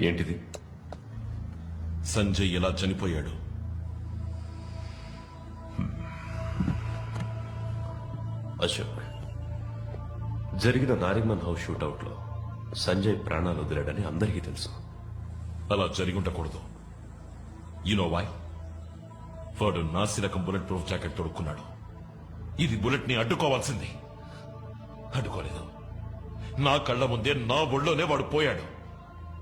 ఏంటిది? సంజయ్ ఎలా చనిపోయాడు? అశోక్ జరిగిన నారిమన్ హౌస్ షూటౌట్లో సంజయ్ ప్రాణాలు వదిలాడని అందరికీ తెలుసు. అలా జరిగి ఉండకూడదు యునో వై వాడు నాసి రకం బుల్లెట్ ప్రూఫ్ జాకెట్ తొడుక్కున్నాడు. ఇది బుల్లెట్ని అడ్డుకోవాల్సింది. అడ్డుకోలేదు. నా కళ్ళ ముందే నా ఒళ్ళోనే వాడు పోయాడు.